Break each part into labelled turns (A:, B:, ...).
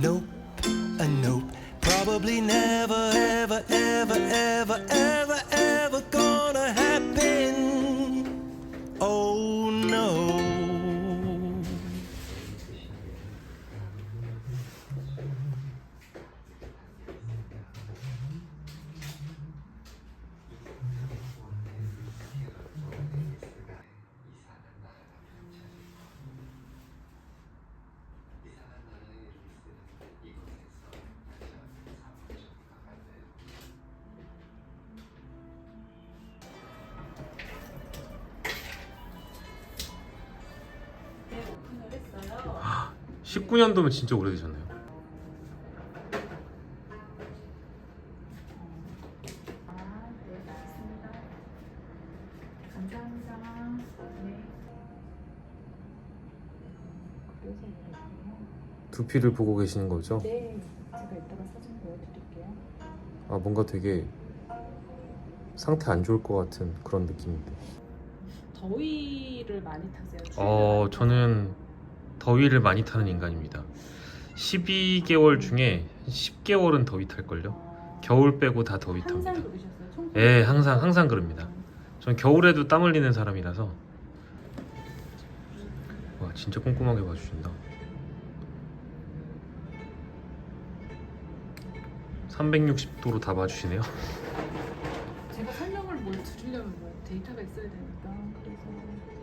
A: nope, a nope. Probably never, ever, ever, ever, ever, ever gonna happen. Oh
B: 19년도면 진짜 오래되셨네요.
C: 아, 네, 알겠습니다. 감사합니다. 네.
B: 두피를 보고 계시는 거죠?
C: 네, 제가 이따가 사진 보여드릴게요.
B: 아 뭔가 되게 상태 안 좋을 것 같은 그런 느낌인데.
C: 더위를 많이 타세요? 추위를
B: 어
C: 많이
B: 저는 더위를 많이 타는 인간입니다. 12개월 중에 10개월은 더위 탈걸요. 겨울 빼고 다 더위 탑니다.
C: 항상 그러셨어요?
B: 예, 항상 항상 그럽니다. 전 겨울에도 땀 흘리는 사람이라서. 와 진짜 꼼꼼하게 봐주신다. 360도로 다 봐주시네요.
C: 제가 설명을 뭘 드리려면 뭐 데이터가 있어야 되니까 그래서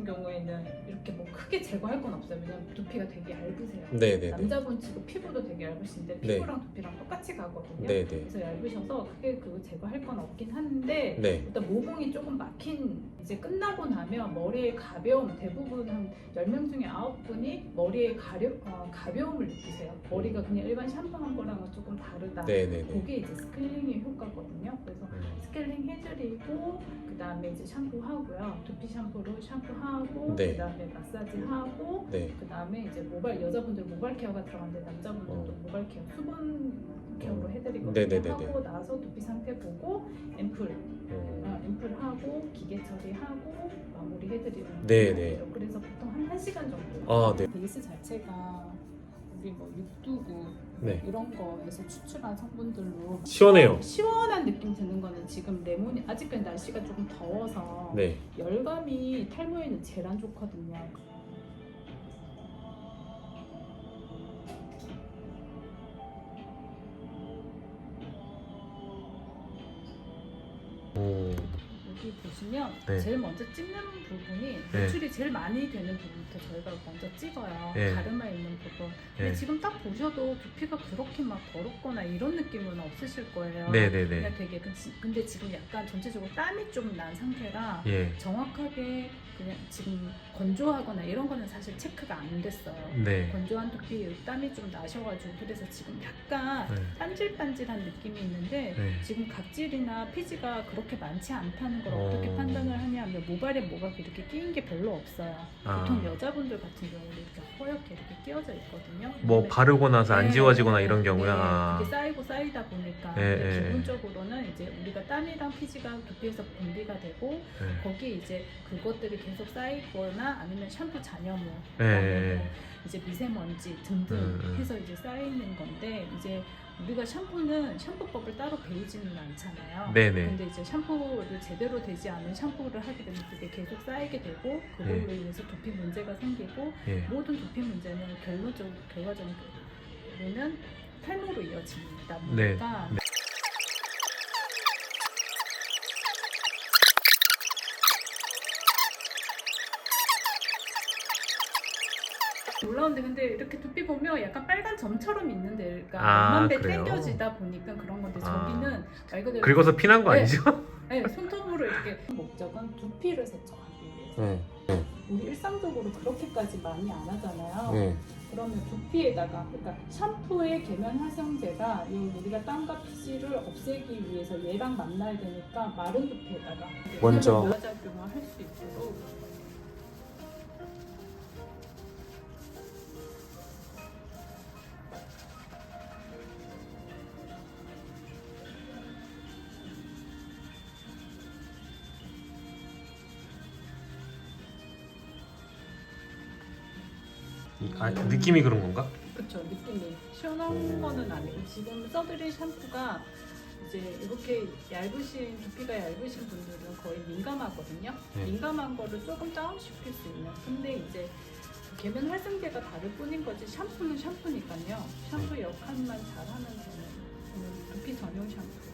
C: 같은 경우에는 이렇게 뭐 크게 제거할 건 없어요. 왜냐면 두피가 되게 얇으세요.
B: 네네네.
C: 남자분 치고 피부도 되게 얇으신데
B: 네.
C: 피부랑 두피랑 똑같이 가거든요.
B: 네네.
C: 그래서 얇으셔서 크게 그거 제거할 건 없긴 한데
B: 네.
C: 일단 모공이 조금 막힌 이제 끝나고 나면 머리에 가벼움 대부분 한 10명 중에 9분이 머리에 가려, 어, 가벼움을 느끼세요. 머리가 그냥 일반 샴푸한 거랑은 조금 다르다.
B: 네네네.
C: 그게 이제 스케일링의 효과거든요. 그래서
B: 음,
C: 스케일링 해드리고 그 다음에 이제 샴푸하고요. 두피 샴푸로 샴푸하고
B: 네.
C: 그 다음에 마사지하고
B: 네.
C: 그 다음에 이제 모발 여자분들 모발 케어가 들어가는데 남자분들도
B: 어.
C: 모발 케어 수분 케어로
B: 어.
C: 해드리거든요.
B: 네네네네.
C: 하고 나서 두피 상태 보고 앰플
B: 음,
C: 어, 앰플 하고 기계 처리하고 마무리 해드리는
B: 네네.
C: 거예요. 그래서 보통 한 1시간 정도.
B: 아, 네.
C: 베이스 자체가 우리 뭐 육두구
B: 네.
C: 이런 거에서 추출한 성분들로
B: 시원해요.
C: 시원한 느낌 드는 거는 지금 레몬이 아직까지 날씨가 조금 더워서
B: 네.
C: 열감이 탈모에는 제일 안 좋거든요. 여기 보시면
B: 네.
C: 제일 먼저 찍는 부분이
B: 네.
C: 노출이 제일 많이 되는 부분부터 저희가 먼저 찍어요.
B: 네.
C: 가르마 있는 부분. 근데
B: 네.
C: 지금 딱 보셔도 두피가 그렇게 막 더럽거나 이런 느낌은 없으실 거예요.
B: 네네네.
C: 그냥 되게 그 지- 근데 지금 약간 전체적으로 땀이 좀 난 상태라
B: 예.
C: 정확하게 그냥 지금 건조하거나 이런 거는 사실 체크가 안 됐어요.
B: 네.
C: 건조한 두피 땀이 좀 나셔가지고 그래서 지금 약간
B: 네.
C: 반질반질한 느낌이 있는데
B: 네.
C: 지금 각질이나 피지가 그렇게 많지 않다는 걸
B: 어.
C: 어... 떻게 판단을 하냐면 모발에 뭐가 이렇게 끼인 게 별로 없어요.
B: 아.
C: 보통 여자분들 같은 경우는 이렇게 허옇게 이렇게 끼어져 있거든요.
B: 뭐 바르고 나서 안
C: 네,
B: 지워지거나 이런
C: 네,
B: 경우야.
C: 네,
B: 아.
C: 그게 쌓이고 쌓이다 보니까
B: 네,
C: 근데
B: 네.
C: 기본적으로는 이제 우리가 땀이랑 피지가 두피에서 분비가 되고
B: 네.
C: 거기에 이제 그것들이 계속 쌓이거나 아니면 샴푸 잔여물
B: 네.
C: 이제 미세먼지 등등
B: 음, 음.
C: 해서 이제 쌓이는 건데 이제 우리가 샴푸는 샴푸법을 따로 배우지는 않잖아요.
B: 네네.
C: 근데 이제 샴푸를 제대로 되지 않은 샴푸를 하게 되면 그게 계속 쌓이게 되고 그걸로
B: 네.
C: 인해서 두피 문제가 생기고
B: 예.
C: 모든 두피 문제는 결론적 결과적으로는 탈모로 이어집니다.
B: 네.
C: 그러니까
B: 네.
C: 놀라운데 근데 이렇게 두피 보면 약간 빨간 점처럼 있는 데가
B: 아, 그래요?
C: 땡겨지다 보니까 그런 건데
B: 아.
C: 저기는 말 그대로
B: 긁어서 피난 거
C: 네.
B: 아니죠?
C: 네, 이렇게 목적은 두피를 세척하기 위해서
B: 네. 네.
C: 우리 일상적으로 그렇게까지 많이 안 하잖아요.
B: 네.
C: 그러면 두피에다가 그러니까 샴푸의 계면 활성제가 이 우리가 땀과 피지를 없애기 위해서 얘랑 만나야 되니까 마른 두피에다가
B: 먼저.
C: 부작용을 할 수 있도록
B: 이- 아, 느낌이 그런 건가?
C: 그쵸 느낌이 시원한
B: 오.
C: 거는 아니고 지금 써드린 샴푸가 이제 이렇게 얇으신 두피가 얇으신 분들은 거의 민감하거든요.
B: 네.
C: 민감한 거를 조금 다운시킬 수 있는. 근데 이제 계면 활성제가 다를 뿐인 거지 샴푸는 샴푸니까요. 샴푸
B: 네.
C: 역할만 잘하면 되는 저는 두피 전용 샴푸.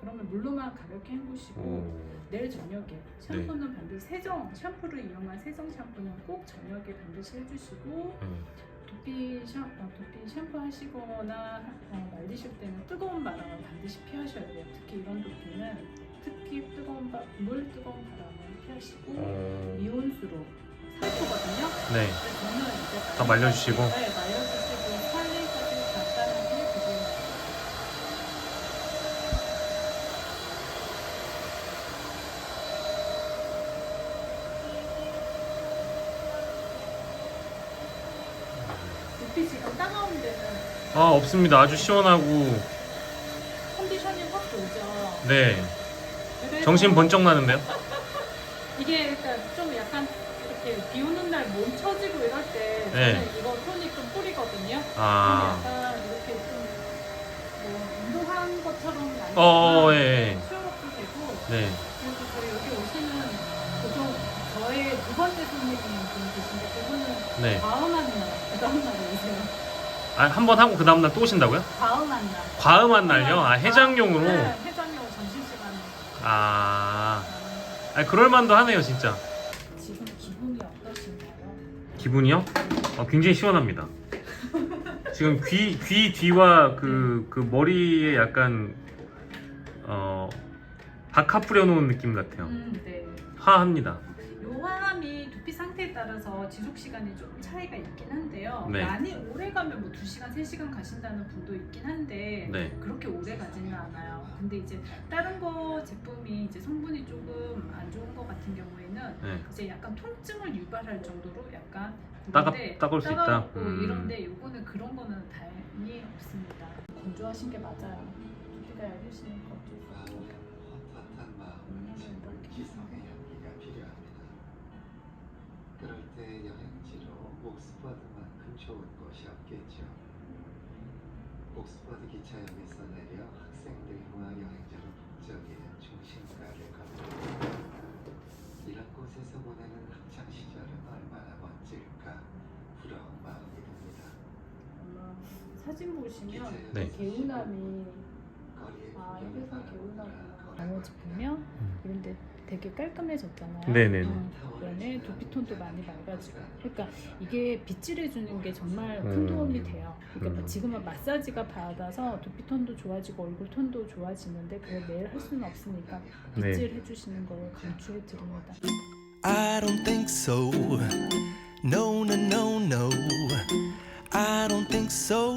C: 그러면 물로만 가볍게 헹구시고
B: 오.
C: 내일 저녁에 샴푸는 반드시 세정 샴푸를 이용한 세정 샴푸는 꼭 저녁에 반드시 해주시고
B: 음.
C: 두피 샴 어, 두피 샴푸 하시거나 어, 말리실 때는 뜨거운 바람을 반드시 피하셔야 돼요. 특히 이런 두피는 특히 뜨거운 바, 물 뜨거운 바람을 피하시고
B: 어.
C: 이온수로 살포거든요.
B: 네.
C: 저는 이제
B: 다 말려주시고.
C: 네, 말려주시고 살리까지 간단하게 그리고 두피 지금 따가운 데는
B: 아 없습니다. 아주 시원하고
C: 컨디션이 확 돌죠.
B: 네
C: 그래서
B: 정신 번쩍 나는데요.
C: 이게 일단 좀 약간 이렇게 비 오는 날 몸 처지고 이럴 때 저는
B: 네.
C: 이거 손이 좀 뿌리거든요.
B: 아.
C: 좀 약간 이렇게 좀뭐 운동한 것처럼 아니지만
B: 어, 예, 예.
C: 수영업도 되고
B: 네.
C: 그래서 저희 여기 오시는 보통 저의 두 번째 손님인 분 계신데 그분은
B: 네.
C: 다음한 날, 그 다음 날에 오세요.
B: 아, 한 번 하고 그 다음 날 또 오신다고요?
C: 다음한 날.
B: 과음한 날요? 아 해장용으로.
C: 네, 해장용 점심시간에.
B: 아, 아 그럴만도 하네요 진짜.
C: 지금 기분이 어떠신가요?
B: 기분이요? 어, 굉장히 시원합니다. 지금 귀, 귀 뒤와 그, 그 머리에 약간 어 박하 뿌려놓은 느낌 같아요.
C: 음, 네.
B: 화합니다.
C: 요함이 두피 상태에 따라서 지속 시간이 좀 차이가 있긴 한데요.
B: 네.
C: 많이 오래 가면 뭐 2시간, 3시간 가신다는 분도 있긴 한데
B: 네.
C: 그렇게 오래 가지는 않아요. 근데 이제 다른 거 제품이 이제 성분이 조금 안 좋은 거 같은 경우에는
B: 네.
C: 이제 약간 통증을 유발할 정도로 약간
B: 따갑- 따가울 수 있다?
C: 따갑고
B: 음.
C: 이런데 요거는 그런 거는 다행히 없습니다. 건조하신 게 맞아요. 두피가 얇으시니까 어쩔 수 없고.
D: 헛헛한 마음을 채 옥스퍼드 만큼 좋은 곳이 없겠죠. 옥스퍼드 기차역에서 내려 학생들과 여행자로 북적이는 중심가를 걷는다. 이런 곳에서 보내는 학창 시절은 얼마나 멋질까 부러운 마음이 듭니다.
C: 아마 사진 보시면
B: 네.
C: 개운함이
D: 거리에
C: 아 여기서.
D: 거라
C: 나머지 보면 이런데 되게 깔끔해졌잖아요.
B: 네네네.
C: 음, 그다음에 두피톤도 많이 맑아지고. 그러니까 이게 빗질해주는 게 정말 큰
B: 음.
C: 도움이 돼요. 그러니까
B: 음.
C: 지금은 마사지가 받아서 두피톤도 좋아지고 얼굴 톤도 좋아지는데 그걸 매일 할 수는 없으니까
B: 네.
C: 빗질 해주시는 걸 강추해 드립니다.
A: I don't think so. No, no, no, no. I don't think so.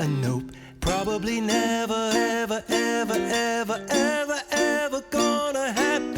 A: a nope. Probably never, ever, ever, ever, ever, ever gonna happen.